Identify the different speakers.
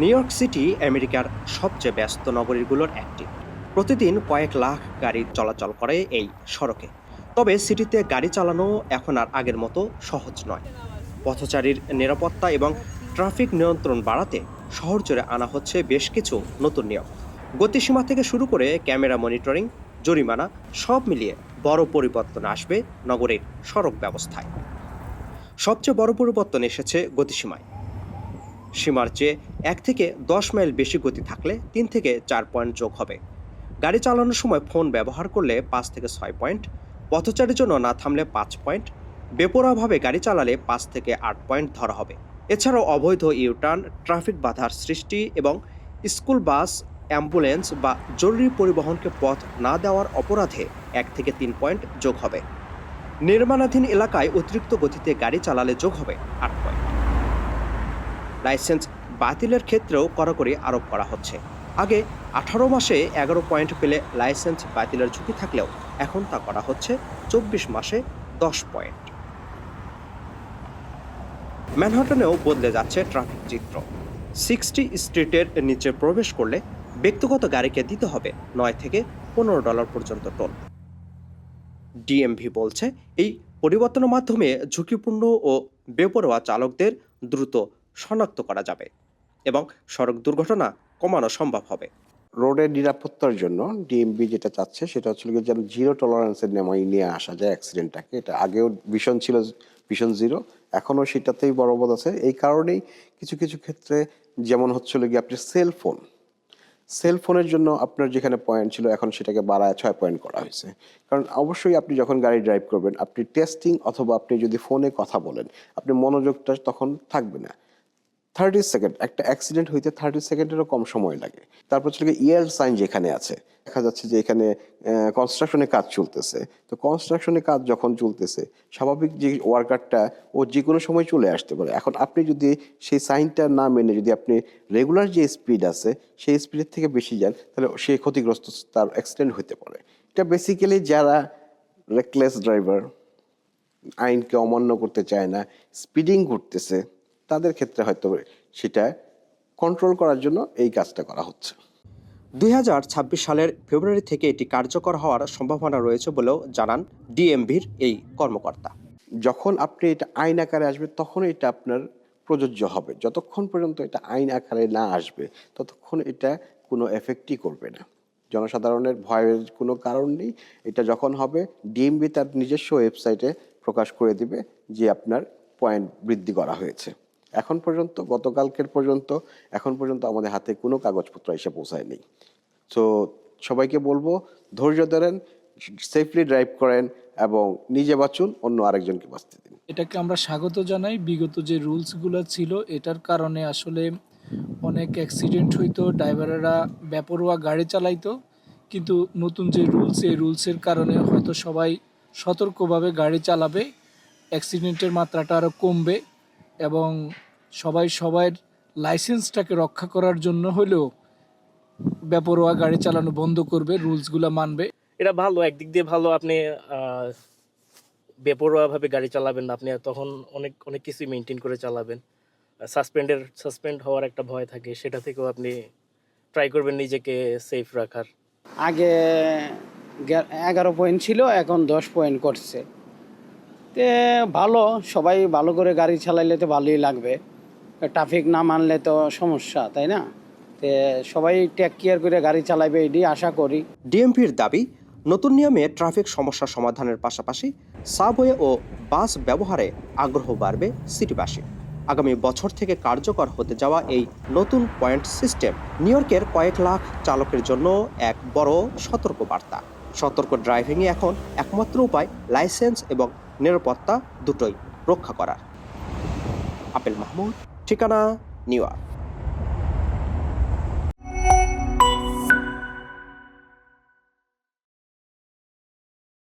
Speaker 1: New York city আমেরিকার সবচেয়ে ব্যস্ত নগরীগুলোর একটি। প্রতিদিন কয়েক লাখ গাড়ি চলাচল করে এই সড়কে। তবে সিটিতে গাড়ি চালানো এখন আর আগের মতো সহজ নয়। পথচারীর নিরাপত্তা এবং ট্রাফিক নিয়ন্ত্রণ বাড়াতে শহর জুড়ে আনা হচ্ছে বেশ কিছু নতুন নিয়ম। গতিসীমা থেকে শুরু করে ক্যামেরা মনিটরিং, জরিমানা সব মিলিয়ে বড় পরিবর্তন আসবে নগরীর সড়ক ব্যবস্থায়। সবচেয়ে বড় পরিবর্তন এসেছে গতিসীমায়। সীমার চেয়ে এক থেকে দশ মাইল বেশি গতি থাকলে তিন থেকে চার পয়েন্ট যোগ হবে। গাড়ি চালানোর সময় ফোন ব্যবহার করলে পাঁচ থেকে ছয় পয়েন্ট, পথচারীর জন্য না থামলে পাঁচ পয়েন্ট, বেপরোয়াভাবে গাড়ি চালালে পাঁচ থেকে আট পয়েন্ট ধরা হবে। এছাড়াও অবৈধ ইউটার্ন, ট্রাফিক বাধার সৃষ্টি এবং স্কুল বাস, অ্যাম্বুলেন্স বা জরুরি পরিবহনকে পথ না দেওয়ার অপরাধে এক থেকে তিন পয়েন্ট যোগ হবে। নির্মাণাধীন এলাকায় অতিরিক্ত গতিতে গাড়ি চালালে যোগ হবে আট পয়েন্ট। লাইসেন্স বাতিলের ক্ষেত্রেও কড়াকড়ি আরোপ করা হচ্ছে। আগে আঠারো মাসে এগারো পয়েন্ট পেলে লাইসেন্স বাতিলের ঝুঁকি থাকলেও এখন তা করা হচ্ছে চব্বিশ মাসে দশ পয়েন্ট। ম্যানহাটনেও বদলে যাচ্ছে ট্রাফিক চিত্র। সিক্সটি স্ট্রিটের নিচে প্রবেশ করলে ব্যক্তিগত গাড়িকে দিতে হবে নয় থেকে পনেরো ডলার পর্যন্ত টোল। ডিএমভি বলছে, এই পরিবর্তনের মাধ্যমে ঝুঁকিপূর্ণ ও বেপরোয়া চালকদের দ্রুত শনাক্ত করা যাবে এবং সড়ক দুর্ঘটনা কমানো সম্ভব হবে।
Speaker 2: রোডের নিরাপত্তার জন্য ডিএমবি যেটা চাচ্ছে সেটা হচ্ছে যেন জিরো টলারেন্সের নেমাই নিয়ে আসা যায় অ্যাক্সিডেন্টটাকে। এটা আগেও ভীষণ ছিল, ভীষণ জিরো। এখনও সেটাতেই বড়বোধ আছে। এই কারণেই কিছু কিছু ক্ষেত্রে যেমন হচ্ছিল গিয়ে আপনি সেল ফোন সেল ফোনের জন্য আপনার যেখানে পয়েন্ট ছিল, এখন সেটাকে বাড়ায় ছয় পয়েন্ট করা হয়েছে। কারণ অবশ্যই আপনি যখন গাড়ি ড্রাইভ করবেন, আপনি টেস্টিং অথবা আপনি যদি ফোনে কথা বলেন, আপনি মনোযোগটা তখন থাকবে না। থার্টি সেকেন্ড একটা অ্যাক্সিডেন্ট হইতে থার্টি সেকেন্ডেরও কম সময় লাগে। তারপর হচ্ছে ইয়েল সাইন যেখানে আছে, দেখা যাচ্ছে যে এখানে কনস্ট্রাকশনের কাজ চলতেছে। তো কনস্ট্রাকশনের কাজ যখন চলতেছে, স্বাভাবিক যে ওয়ার্কারটা ও যে কোনো সময় চলে আসতে পারে। এখন আপনি যদি সেই সাইনটা না মেনে, যদি আপনি রেগুলার যে স্পিড আছে, সেই স্পিডের থেকে বেশি যান, তাহলে সে ক্ষতিগ্রস্ত তার অ্যাক্সিডেন্ট হতে পারে। এটা বেসিক্যালি যারা রেকলেস ড্রাইভার আইনকে অমান্য করতে চায় না স্পিডিং করতেছে তাদের ক্ষেত্রে হয়তো সেটা কন্ট্রোল করার জন্য এই কাজটা করা হচ্ছে।
Speaker 1: দু হাজার ছাব্বিশ সালের ফেব্রুয়ারি থেকে এটি কার্যকর হওয়ার সম্ভাবনা রয়েছে বলেও জানান ডিএমভির এই কর্মকর্তা।
Speaker 2: যখন আপনি এটা আইন আকারে আসবে তখন এটা আপনার প্রযোজ্য হবে। যতক্ষণ পর্যন্ত এটা আইন আকারে না আসবে ততক্ষণ এটা কোনো এফেক্টই করবে না। জনসাধারণের ভয়ের কোনো কারণ নেই। এটা যখন হবে ডিএমবি তার নিজস্ব ওয়েবসাইটে প্রকাশ করে দিবে যে আপনার পয়েন্ট বৃদ্ধি করা হয়েছে। এখন পর্যন্ত, গতকালকের পর্যন্ত, এখন পর্যন্ত আমাদের হাতে কোনো কাগজপত্র এসে পৌঁছায়নি। তো সবাইকে বলব, ধৈর্য ধরেন সেফলি ড্রাইভ করেন এবং নিজে বাঁচুন, অন্য আরেকজনকে বাঁচতে দিন।
Speaker 3: এটাকে আমরা স্বাগত জানাই। বিগত যে রুলসগুলো ছিল, এটার কারণে আসলে অনেক অ্যাক্সিডেন্ট হইতো, ড্রাইভারেরা বেপরোয়া গাড়ি চালাইতো। কিন্তু নতুন যে রুলস, এই রুলসের কারণে হয়তো সবাই সতর্কভাবে গাড়ি চালাবে। অ্যাক্সিডেন্টের মাত্রাটা আরও কমবে। এবং সবাই সবার লাইসেন্সটাকে রক্ষা করার জন্য হলেও বেপরোয়া গাড়ি চালানো বন্ধ করবে রুলসগুলো মানবে।
Speaker 4: এটা ভালো একদিক দিয়ে ভালো আপনি বেপরোয়াভাবে গাড়ি চালাবেন না আপনি তখন অনেক অনেক কিছুই মেনটেন করে চালাবেন। সাসপেন্ডের সাসপেন্ড হওয়ার একটা ভয় থাকে সেটা থেকেও আপনি ট্রাই করবেন নিজেকে সেফ রাখার।
Speaker 5: আগে এগারো পয়েন্ট ছিল এখন দশ পয়েন্ট করছে। তে ভালো। সবাই ভালো করে গাড়ি চালাইলে তো ভালোই লাগবে। ট্রাফিক না মানলে তো সমস্যা, তাই না? তে, সবাই টেক কেয়ার করে গাড়ি চালাবে এটি আশা করি।
Speaker 1: ডিএমভির দাবি, নতুন নিয়মে ট্রাফিক সমস্যা সমাধানের পাশাপাশি সাবওয়ে ও বাস ব্যবহারে আগ্রহ বাড়বে সিটিবাসী। আগামী বছর থেকে কার্যকর হতে যাওয়া এই নতুন পয়েন্ট সিস্টেম নিউ ইয়র্কের কয়েক লাখ চালকের জন্য এক বড় সতর্ক বার্তা সতর্ক ড্রাইভিংয়ে এখন একমাত্র উপায়, লাইসেন্স এবং নিরাপত্তা দুটোই রক্ষা করার। আপেল মাহমুদ ঠিকানা নিউ ইয়র্ক।